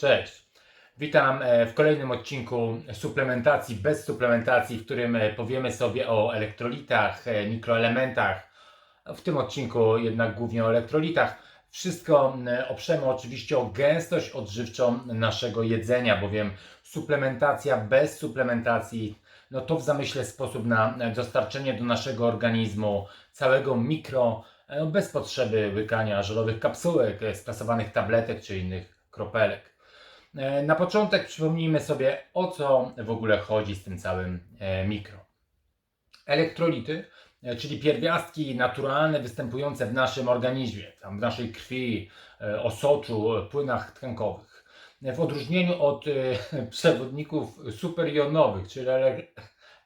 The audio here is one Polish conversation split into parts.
Cześć. Witam e, w kolejnym odcinku suplementacji bez suplementacji, w którym e, powiemy sobie o elektrolitach, e, mikroelementach. W tym odcinku jednak głównie o elektrolitach. Wszystko oprzemy oczywiście o gęstość odżywczą naszego jedzenia, bowiem suplementacja bez suplementacji no to w zamyśle sposób na dostarczenie do naszego organizmu całego mikro, bez potrzeby łykania żelowych kapsułek, sprasowanych tabletek czy innych kropelek. E, Na początek przypomnijmy sobie, o co w ogóle chodzi z tym całym e, mikro. Elektrolity, e, czyli pierwiastki naturalne występujące w naszym organizmie, tam w naszej krwi, osoczu, płynach tkankowych. W odróżnieniu od przewodników superjonowych, czyli ele-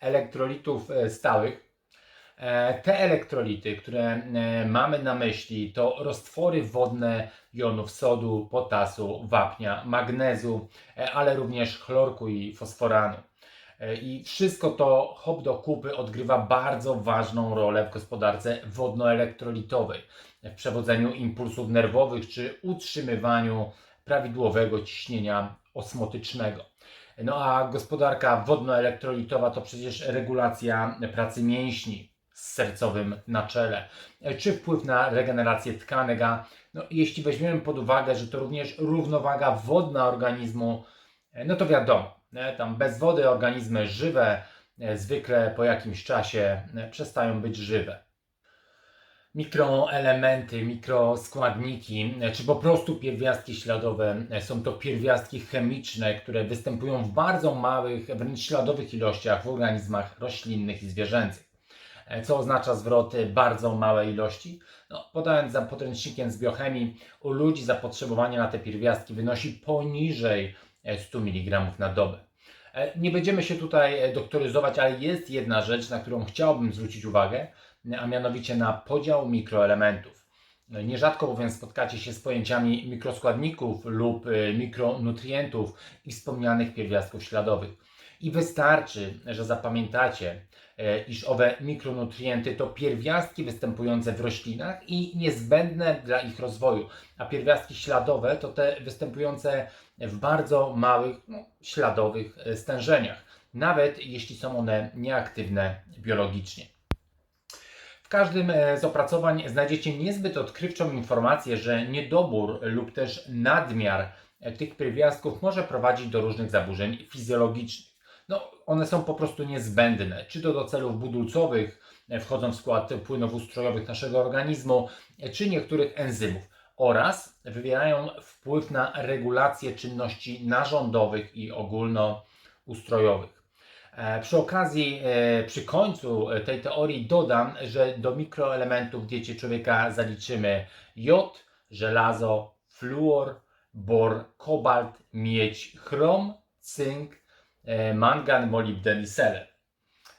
elektrolitów stałych, te elektrolity, które e, mamy na myśli, to roztwory wodne jonów sodu, potasu, wapnia, magnezu, e, ale również chlorku i fosforanu. E, I wszystko to hop do kupy odgrywa bardzo ważną rolę w gospodarce wodnoelektrolitowej, w przewodzeniu impulsów nerwowych czy utrzymywaniu prawidłowego ciśnienia osmotycznego. No a gospodarka wodnoelektrolitowa to przecież regulacja pracy mięśni sercowym na czele, e, czy wpływ na regenerację tkanek, a no, jeśli weźmiemy pod uwagę, że to również równowaga wodna organizmu, e, no to wiadomo, tam bez wody organizmy żywe e, zwykle po jakimś czasie przestają być żywe. Mikroelementy, mikroskładniki, czy po prostu pierwiastki śladowe są to pierwiastki chemiczne, które występują w bardzo małych, wręcz śladowych ilościach w organizmach roślinnych i zwierzęcych. E, Co oznacza zwrot e, bardzo małe ilości? No, podając za podręcznikiem z biochemii, u ludzi zapotrzebowanie na te pierwiastki wynosi poniżej e, 100 mg na dobę. E, Nie będziemy się tutaj e, doktoryzować, ale jest jedna rzecz, na którą chciałbym zwrócić uwagę, a mianowicie na podział mikroelementów. E, Nierzadko bowiem spotkacie się z pojęciami mikroskładników lub e, mikronutrientów i wspomnianych pierwiastków śladowych. I wystarczy, że zapamiętacie, e, iż owe mikronutrienty to pierwiastki występujące w roślinach i niezbędne dla ich rozwoju, a pierwiastki śladowe to te występujące w bardzo małych, no, śladowych e, stężeniach, nawet jeśli są one nieaktywne biologicznie. W każdym e, z opracowań znajdziecie niezbyt odkrywczą informację, że niedobór lub też nadmiar e, tych pierwiastków może prowadzić do różnych zaburzeń fizjologicznych. One są po prostu niezbędne, czy to do celów budulcowych, e, wchodzą w skład płynów ustrojowych naszego organizmu, e, czy niektórych enzymów oraz wywierają wpływ na regulację czynności narządowych i ogólnoustrojowych. E, Przy okazji, przy końcu tej teorii dodam, że do mikroelementów diecie człowieka zaliczymy jod, żelazo, fluor, bor, kobalt, miedź, chrom, cynk, mangan, molibden i selen.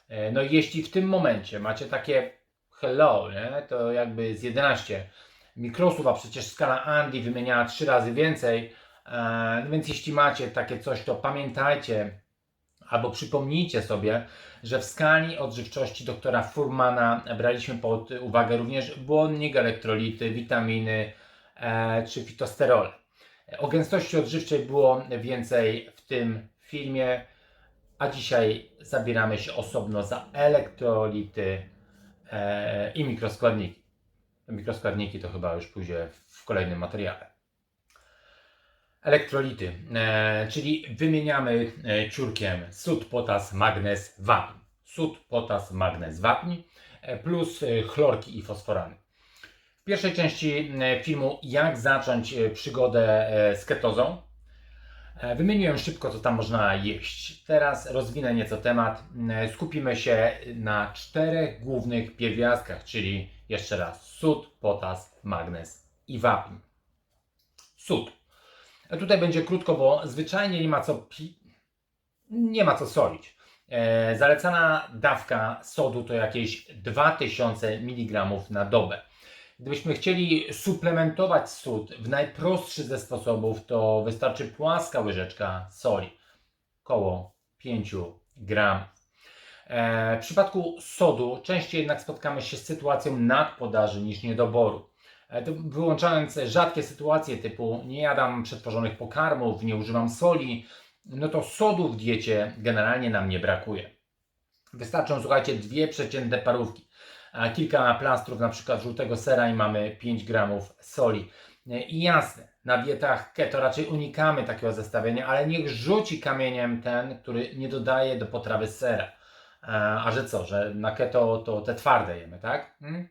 E, No i jeśli w tym momencie macie takie hello, nie, to jakby z 11 mikrosów, a przecież skala Andy wymieniała 3 razy więcej, e, no więc jeśli macie takie coś, to pamiętajcie, albo przypomnijcie sobie, że w skali odżywczości doktora Furmana braliśmy pod uwagę również błonnik, elektrolity, witaminy e, czy fitosterole. O gęstości odżywczej było więcej w tym filmie, a dzisiaj zabieramy się osobno za elektrolity e, i mikroskładniki. Mikroskładniki to chyba już pójdzie w kolejnym materiale. Elektrolity, e, czyli wymieniamy e, ciurkiem sód, potas, magnez, wapń. Sód, potas, magnez, wapń e, plus e, chlorki i fosforany. W pierwszej części e, filmu jak zacząć e, przygodę e, z ketozą. E, Wymieniłem szybko, co tam można jeść. Teraz rozwinę nieco temat. E, Skupimy się na czterech głównych pierwiastkach, czyli jeszcze raz sód, potas, magnez i wapń. Sód. E, Tutaj będzie krótko, bo zwyczajnie nie ma co pi... nie ma co solić. Zalecana dawka sodu to jakieś 2000 mg na dobę. Gdybyśmy chcieli suplementować sód w najprostszy ze sposobów, to wystarczy płaska łyżeczka soli, około 5 gram. E, w przypadku sodu częściej jednak spotkamy się z sytuacją nadpodaży niż niedoboru. E, Wyłączając rzadkie sytuacje typu nie jadam przetworzonych pokarmów, nie używam soli, no to sodu w diecie generalnie nam nie brakuje. Wystarczą, słuchajcie, dwie przeciętne parówki, kilka plastrów na przykład żółtego sera i mamy 5 gramów soli. I jasne, na dietach keto raczej unikamy takiego zestawienia, ale niech rzuci kamieniem ten, który nie dodaje do potrawy sera. A że co, że na keto to te twarde jemy, tak? Hmm?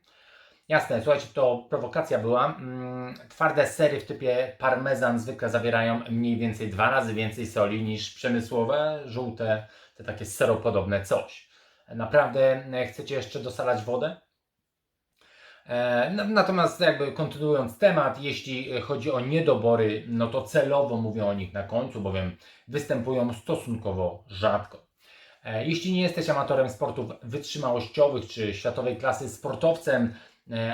Jasne, słuchajcie, to prowokacja była. Mm, Twarde sery w typie parmezan zwykle zawierają mniej więcej dwa razy więcej soli niż przemysłowe, żółte, te takie seropodobne coś. Naprawdę e, chcecie jeszcze dosalać wodę? E, na- Natomiast jakby kontynuując temat, jeśli chodzi o niedobory, no to celowo mówię o nich na końcu, bowiem występują stosunkowo rzadko. E, Jeśli nie jesteś amatorem sportów wytrzymałościowych czy światowej klasy sportowcem,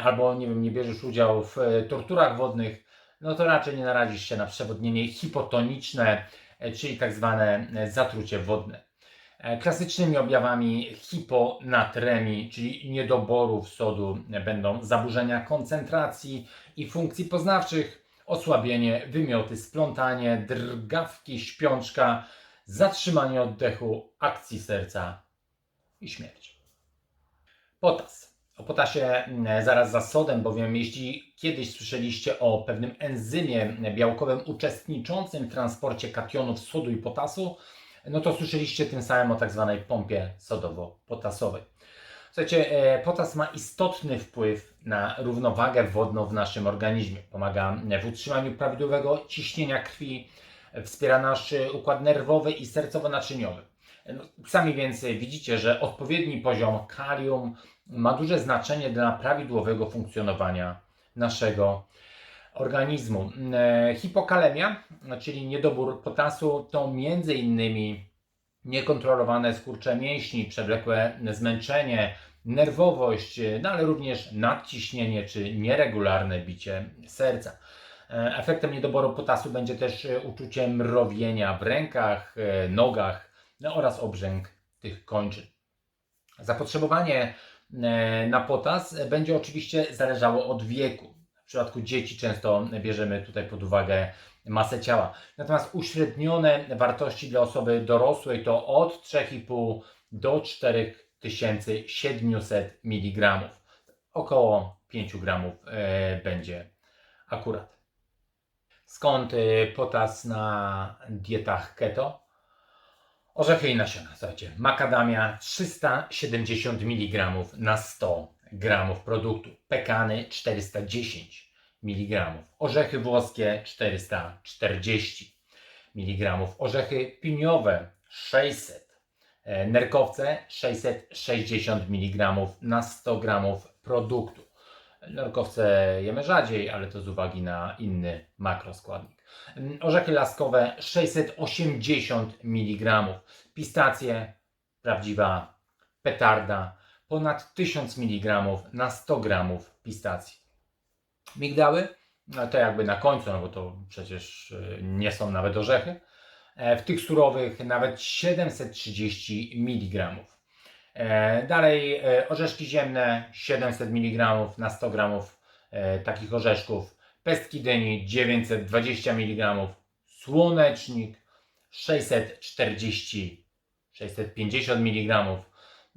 albo nie wiem, nie bierzesz udziału w torturach wodnych, no to raczej nie narazisz się na przewodnienie hipotoniczne, czyli tak zwane zatrucie wodne. E, Klasycznymi objawami hiponatremii, czyli niedoborów sodu, e, będą zaburzenia koncentracji i funkcji poznawczych, osłabienie, wymioty, splątanie, drgawki, śpiączka, zatrzymanie oddechu, akcji serca i śmierć. Potas. O potasie zaraz za sodem, bowiem jeśli kiedyś słyszeliście o pewnym enzymie białkowym uczestniczącym w transporcie kationów sodu i potasu, no to słyszeliście tym samym o tak zwanej pompie sodowo-potasowej. Słuchajcie, e, potas ma istotny wpływ na równowagę wodną w naszym organizmie. Pomaga w utrzymaniu prawidłowego ciśnienia krwi, wspiera nasz e, układ nerwowy i sercowo-naczyniowy. E, No, sami więc widzicie, że odpowiedni poziom kalium ma duże znaczenie dla prawidłowego funkcjonowania naszego organizmu. E, Hipokalemia, czyli niedobór potasu, to między innymi niekontrolowane skurcze mięśni, przewlekłe zmęczenie, nerwowość, e, no ale również nadciśnienie czy nieregularne bicie serca. E, Efektem niedoboru potasu będzie też uczucie mrowienia w rękach, nogach no oraz obrzęk tych kończyn. Zapotrzebowanie na potas będzie oczywiście zależało od wieku. Przypadku dzieci często bierzemy tutaj pod uwagę masę ciała. Natomiast uśrednione wartości dla osoby dorosłej to od 3,5 do 4700 mg. Około 5 gramów e, będzie akurat. Skąd e, potas na dietach keto? Orzechy i nasiona, słuchajcie. Makadamia 370 mg na 100 g produktu. Pekany 410 mg. Orzechy włoskie 440 mg. Orzechy piniowe 600 e, Nerkowce 660 mg na 100 g produktu. Nerkowce jemy rzadziej, ale to z uwagi na inny makroskładnik. Orzechy laskowe 680 mg. Pistacje, prawdziwa petarda, ponad 1000 mg na 100 g pistacji. Migdały, no to jakby na końcu, no bo to przecież y, nie są nawet orzechy. E, W tych surowych nawet 730 mg. E, Dalej e, orzeszki ziemne 700 mg na 100 g takich orzeszków. Pestki dyni 920 mg. Słonecznik 640 650 mg.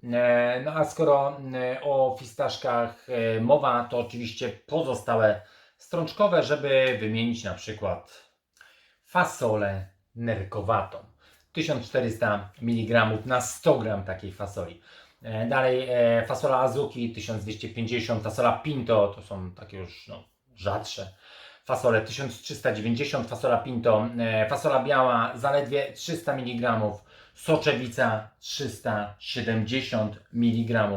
E, No a skoro e, o fistaszkach e, mowa, to oczywiście pozostałe strączkowe, żeby wymienić na przykład fasolę nerkowatą. 1400 mg na 100 g takiej fasoli. Dalej fasola azuki 1250, fasola pinto to są takie już no, rzadsze. Fasole 1390, fasola pinto, fasola biała zaledwie 300 mg, soczewica 370 mg,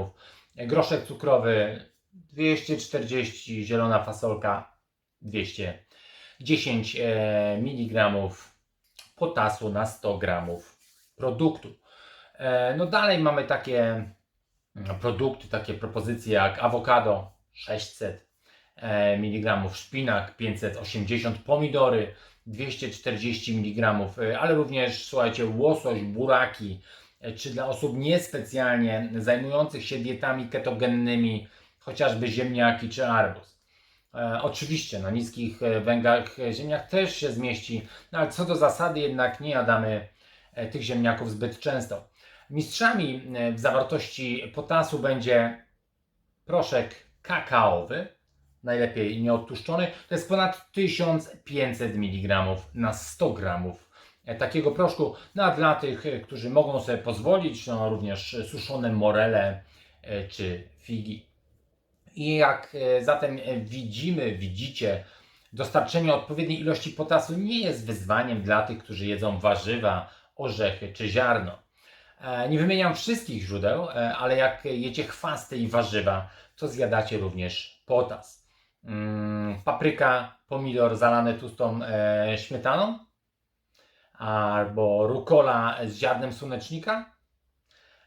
groszek cukrowy 240, zielona fasolka 210 e, mg potasu na 100 gramów produktu. E, No dalej mamy takie mm, produkty, takie propozycje jak awokado 600 e, mg, szpinak 580, pomidory 240 mg, e, ale również słuchajcie, łosoś, buraki, e, czy dla osób niespecjalnie zajmujących się dietami ketogennymi, chociażby ziemniaki czy arbuz. E, oczywiście na niskich e, węglach e, ziemniak też się zmieści, no ale co do zasady jednak nie jadamy e, tych ziemniaków zbyt często. Mistrzami e, w zawartości potasu będzie proszek kakaowy, najlepiej nieodtłuszczony. To jest ponad 1500 mg na 100 gramów e, takiego proszku. No a dla tych, e, którzy mogą sobie pozwolić, no również suszone morele e, czy figi. I jak zatem widzimy, widzicie, dostarczenie odpowiedniej ilości potasu nie jest wyzwaniem dla tych, którzy jedzą warzywa, orzechy czy ziarno. Nie wymieniam wszystkich źródeł, ale jak jecie chwasty i warzywa, to zjadacie również potas. Mm, Papryka, pomidor zalane tłustą e, śmietaną, albo rukola z ziarnem słonecznika,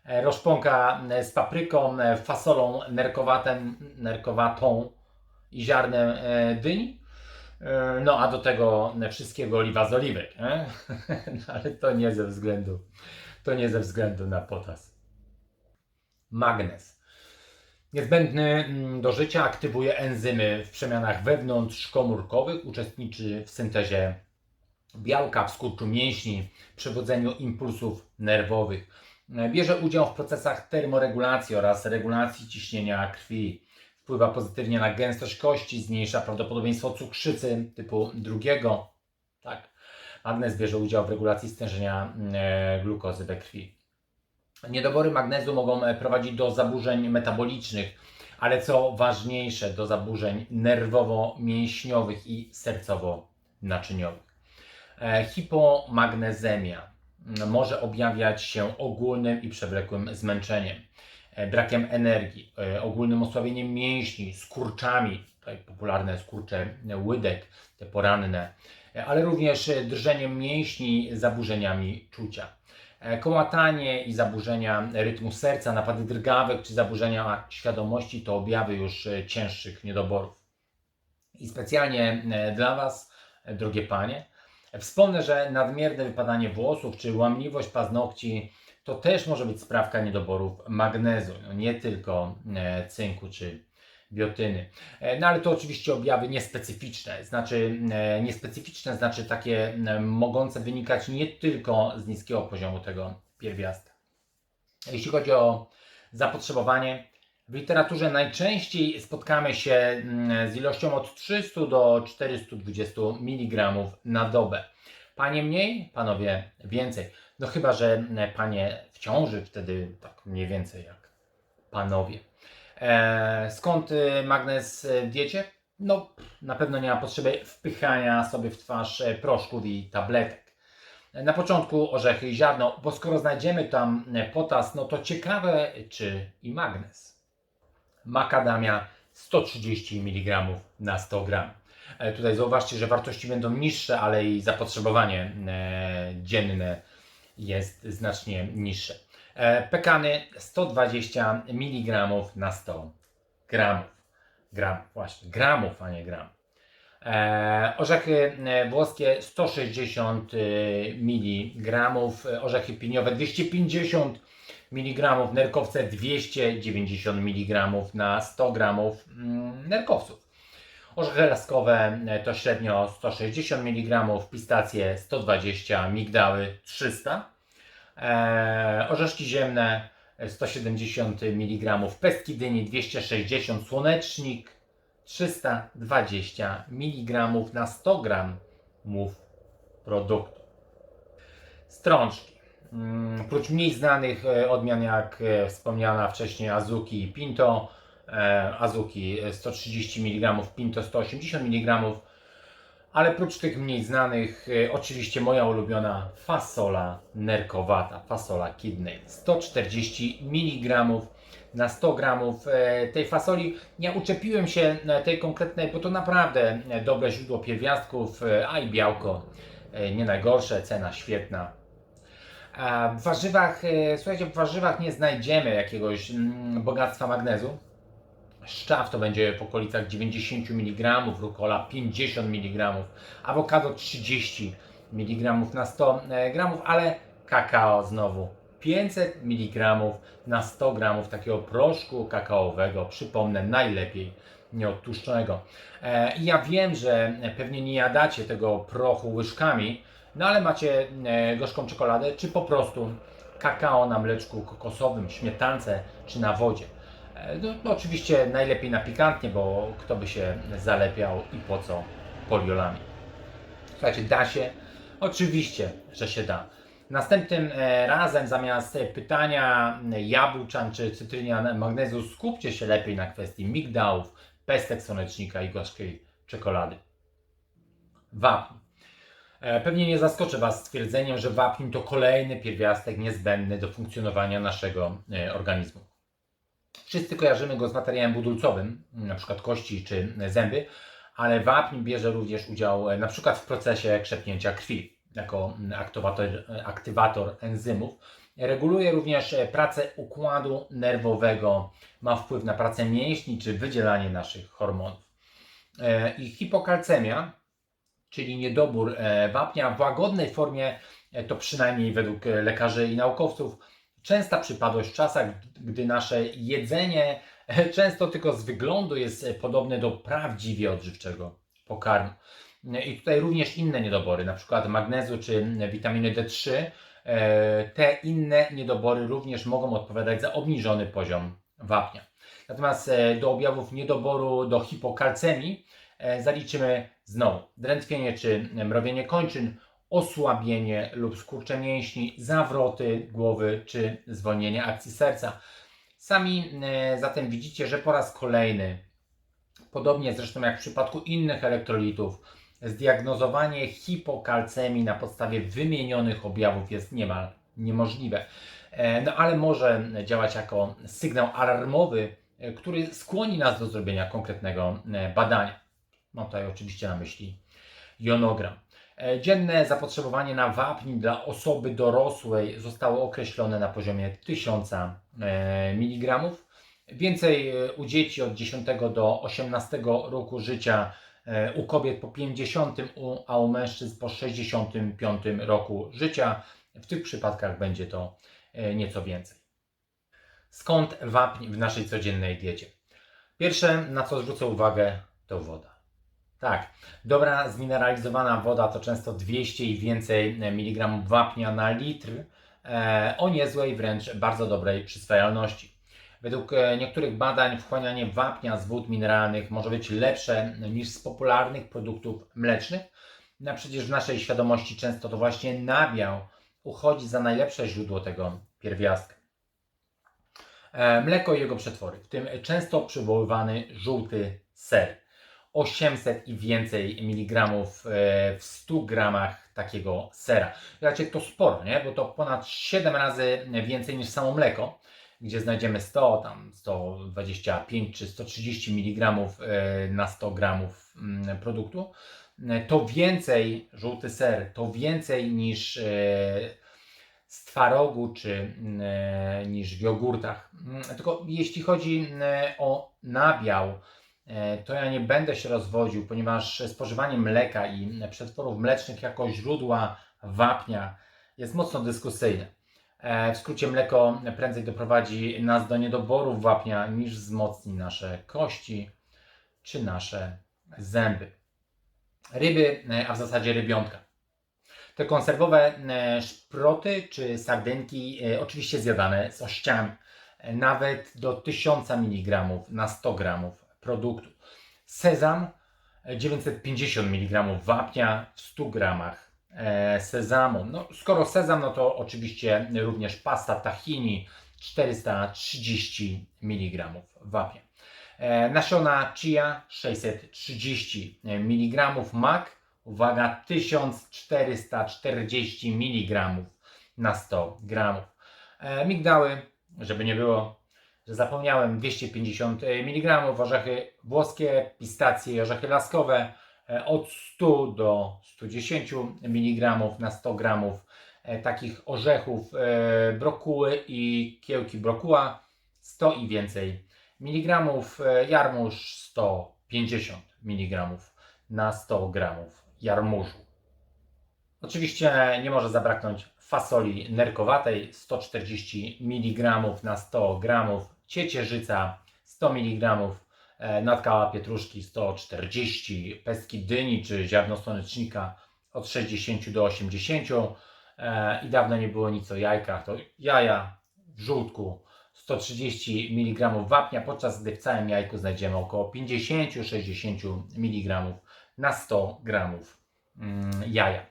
e, roszponka e, z papryką, fasolą nerkowatem, nerkowatą i ziarnem dyni. No a do tego wszystkiego oliwa z oliwek. No, ale to nie ze względu, to nie ze względu na potas. Magnez. Niezbędny mm, do życia aktywuje enzymy w przemianach wewnątrzkomórkowych, uczestniczy w syntezie białka, w skurczu mięśni, przewodzeniu impulsów nerwowych. E, Bierze udział w procesach termoregulacji oraz regulacji ciśnienia krwi. Wpływa pozytywnie na gęstość kości, zmniejsza prawdopodobieństwo cukrzycy typu drugiego. Tak. Magnez bierze udział w regulacji stężenia e, glukozy we krwi. Niedobory magnezu mogą e, prowadzić do zaburzeń metabolicznych, ale co ważniejsze, do zaburzeń nerwowo-mięśniowych i sercowo-naczyniowych. E, Hipomagnezemia mm, może objawiać się ogólnym i przewlekłym zmęczeniem, e, brakiem energii, ogólnym osłabieniem mięśni, skurczami, tutaj popularne skurcze łydek, te poranne, ale również drżeniem mięśni, zaburzeniami czucia. E, Kołatanie i zaburzenia rytmu serca, napady drgawek czy zaburzenia świadomości to objawy już e, cięższych niedoborów. I specjalnie e, dla Was, drogie panie, wspomnę, że nadmierne wypadanie włosów czy łamliwość paznokci to też może być sprawka niedoborów magnezu, no nie tylko cynku czy biotyny. E, No ale to oczywiście objawy niespecyficzne, znaczy e, niespecyficzne znaczy takie e, mogące wynikać nie tylko z niskiego poziomu tego pierwiastka. Jeśli chodzi o zapotrzebowanie, w literaturze najczęściej spotkamy się mm, z ilością od 300 do 420 mg na dobę. Panie mniej, panowie więcej. No chyba, że mm, panie w ciąży, wtedy tak mniej więcej jak panowie. E, skąd y, magnez y, w diecie? No, na pewno nie ma potrzeby wpychania sobie w twarz e, proszków i tabletek. Na początku orzechy i ziarno, bo skoro znajdziemy tam e, potas, no to ciekawe, czy i magnez. Makadamia 130 mg na 100 g. Tutaj zauważcie, że wartości będą niższe, ale i zapotrzebowanie dzienne jest znacznie niższe. E, Pekany 120 mg na 100 gramów. Gramów, właśnie, gramów, a nie gram. E, orzechy e, włoskie 160 mg, orzechy piniowe 250 mg, nerkowce 290 mg na 100 g mm, nerkowców. Orzechy laskowe to średnio 160 mg, pistacje 120, migdały 300 e, orzeszki ziemne e, 170 mg, pestki dyni 260, słonecznik 320 mg na 100 g produktu. Strączki. Mm, Prócz mniej znanych e, odmian jak e, wspomniana wcześniej Azuki i Pinto, e, Azuki e, 130 mg, Pinto 180 mg, ale prócz tych mniej znanych, e, oczywiście moja ulubiona fasola nerkowata, fasola kidney. 140 mg na 100 gramów e, tej fasoli. Ja uczepiłem się tej konkretnej, bo to naprawdę e, dobre źródło pierwiastków, a i białko nie najgorsze, cena świetna. W warzywach, słuchajcie, w warzywach nie znajdziemy jakiegoś mm, bogactwa magnezu. Szczaw to będzie w okolicach 90 mg, rukola 50 mg, awokado 30 mg na 100 g, ale kakao znowu 500 mg na 100 g takiego proszku kakaowego. Przypomnę, najlepiej nieodtłuszczonego. E, ja wiem, że pewnie nie jadacie tego prochu łyżkami, no ale macie e, gorzką czekoladę, czy po prostu kakao na mleczku kokosowym, śmietance, czy na wodzie. E, No, no oczywiście najlepiej na pikantnie, bo kto by się zalepiał i po co poliolami. Słuchajcie, da się? Oczywiście, że się da. Następnym e, razem zamiast pytania jabłczan czy cytrynian magnezu skupcie się lepiej na kwestii migdałów, pestek słonecznika i gorzkiej czekolady. Wapń. E, Pewnie nie zaskoczę Was stwierdzeniem, że wapń to kolejny pierwiastek niezbędny do funkcjonowania naszego organizmu. Wszyscy kojarzymy go z materiałem budulcowym, np. kości czy zęby, ale wapń bierze również udział e, np. w procesie krzepnięcia krwi jako aktywator, aktywator enzymów. Reguluje również e, pracę układu nerwowego, ma wpływ na pracę mięśni czy wydzielanie naszych hormonów. E, I hipokalcemia, czyli niedobór wapnia w łagodnej formie, to przynajmniej według lekarzy i naukowców, częsta przypadłość w czasach, gdy nasze jedzenie często tylko z wyglądu jest podobne do prawdziwie odżywczego pokarmu. I tutaj również inne niedobory, na przykład magnezu czy witaminy D3. e, Te inne niedobory również mogą odpowiadać za obniżony poziom wapnia. Natomiast e, do objawów niedoboru, do hipokalcemii e, zaliczymy znowu drętwienie czy mrowienie kończyn, osłabienie lub skurcze mięśni, zawroty głowy czy zwolnienie akcji serca. Sami e, zatem widzicie, że po raz kolejny, podobnie zresztą jak w przypadku innych elektrolitów, zdiagnozowanie hipokalcemii na podstawie wymienionych objawów jest niemal niemożliwe. E, No ale może działać jako sygnał alarmowy, e, który skłoni nas do zrobienia konkretnego badania. Mam tutaj oczywiście na myśli jonogram. E, Dzienne zapotrzebowanie na wapń dla osoby dorosłej zostało określone na poziomie 1000 mg. Więcej e, u dzieci od 10 do 18 roku życia, e, u kobiet po 50, u- a u mężczyzn po 65 roku życia. W tych przypadkach będzie to e, nieco więcej. Skąd wapń w naszej codziennej diecie? Pierwsze, na co zwrócę uwagę, to woda. Tak, dobra zmineralizowana woda to często 200 i więcej miligramów wapnia na litr e, o niezłej, wręcz bardzo dobrej przyswajalności. Według e, niektórych badań wchłanianie wapnia z wód mineralnych może być lepsze niż z popularnych produktów mlecznych. No przecież w naszej świadomości często to właśnie nabiał uchodzi za najlepsze źródło tego pierwiastka. E, Mleko i jego przetwory, w tym często przywoływany żółty ser. 800 i więcej miligramów e, w 100 gramach takiego sera. Słuchajcie, to sporo, nie? Bo to ponad 7 razy więcej niż samo mleko, gdzie znajdziemy 100, tam 125 czy 130 mg na 100 gramów mm, produktu. E, To więcej, żółty ser, to więcej niż e, z twarogu czy e, niż w jogurtach. Mm, Tylko jeśli chodzi e, o nabiał, e, to ja nie będę się rozwodził, ponieważ spożywanie mleka i przetworów mlecznych jako źródła wapnia jest mocno dyskusyjne. E, W skrócie mleko prędzej doprowadzi nas do niedoboru wapnia niż wzmocni nasze kości czy nasze zęby. Ryby, e, a w zasadzie rybiątka. Te konserwowe e, szproty czy sardynki e, oczywiście zjadane z ościami. E, Nawet do 1000 mg na 100 g produktu. Sezam e, 950 mg wapnia w 100 g e, sezamu. No, skoro sezam, no to oczywiście również pasta tahini 430 mg wapnia. E, Nasiona chia 630 mg, mak, uwaga, 1440 mg na 100 gramów. E, Migdały, żeby nie było, że zapomniałem, 250 mg, orzechy włoskie, pistacje i orzechy laskowe e, od 100 do 110 mg na 100 gramów e, takich orzechów e, brokuły i kiełki brokuła 100 i więcej e, jarmuż 150 mg na 100 gramów jarmużu. Oczywiście nie może zabraknąć fasoli nerkowatej 140 mg na 100 g, ciecierzyca 100 mg e, natka pietruszki 140, pestki dyni czy ziarno słonecznika od 60 do 80 e, i dawno nie było nic o jajkach, to jaja w żółtku 130 mg wapnia, podczas gdy w całym jajku znajdziemy około 50-60 mg na 100 g mm, jaja.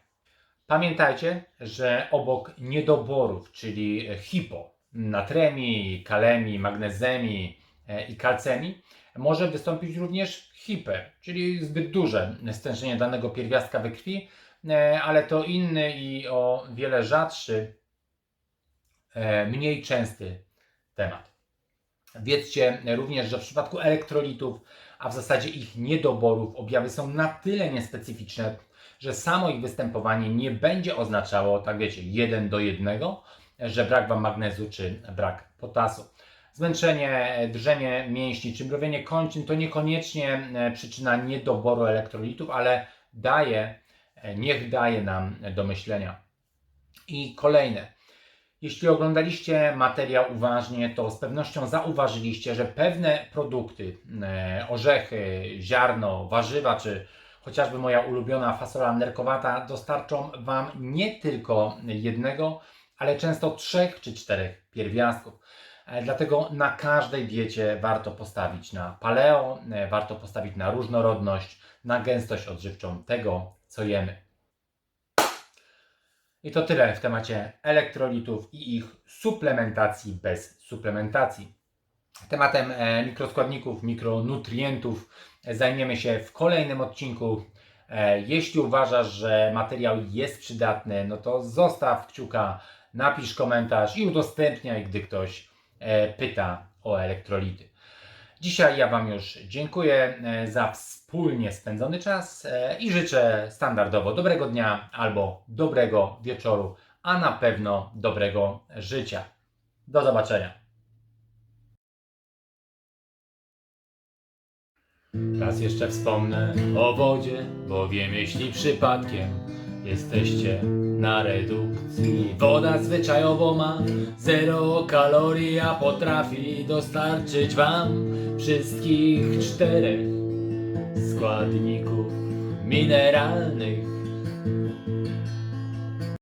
Pamiętajcie, że obok niedoborów, czyli hipo, natremii, kalemii, magnezemii e, i kalcemii, może wystąpić również hiper, czyli zbyt duże stężenie danego pierwiastka we krwi, e, ale to inny i o wiele rzadszy, e, mniej częsty temat. Wiedzcie również, że w przypadku elektrolitów, a w zasadzie ich niedoborów, objawy są na tyle niespecyficzne, że samo ich występowanie nie będzie oznaczało, tak wiecie, jeden do jednego, że brak Wam magnezu czy brak potasu. Zmęczenie, drżenie mięśni czy mrowienie kończyn to niekoniecznie e, przyczyna niedoboru elektrolitów, ale daje, e, niech daje nam do myślenia. I kolejne. Jeśli oglądaliście materiał uważnie, to z pewnością zauważyliście, że pewne produkty, e, orzechy, ziarno, warzywa czy chociażby moja ulubiona fasola nerkowata dostarczą Wam nie tylko jednego, ale często trzech czy czterech pierwiastków. E, Dlatego na każdej diecie warto postawić na paleo, e, warto postawić na różnorodność, na gęstość odżywczą tego, co jemy. I to tyle w temacie elektrolitów i ich suplementacji bez suplementacji. Tematem e, mikroskładników, mikronutrientów zajmiemy się w kolejnym odcinku. Jeśli uważasz, że materiał jest przydatny, no to zostaw kciuka, napisz komentarz i udostępniaj, gdy ktoś e, pyta o elektrolity. Dzisiaj ja Wam już dziękuję e, za wspólnie spędzony czas e, i życzę standardowo dobrego dnia albo dobrego wieczoru, a na pewno dobrego życia. Do zobaczenia. Raz jeszcze wspomnę o wodzie, bowiem jeśli przypadkiem jesteście na redukcji, woda zwyczajowo ma zero kalorii, a potrafi dostarczyć Wam wszystkich czterech składników mineralnych.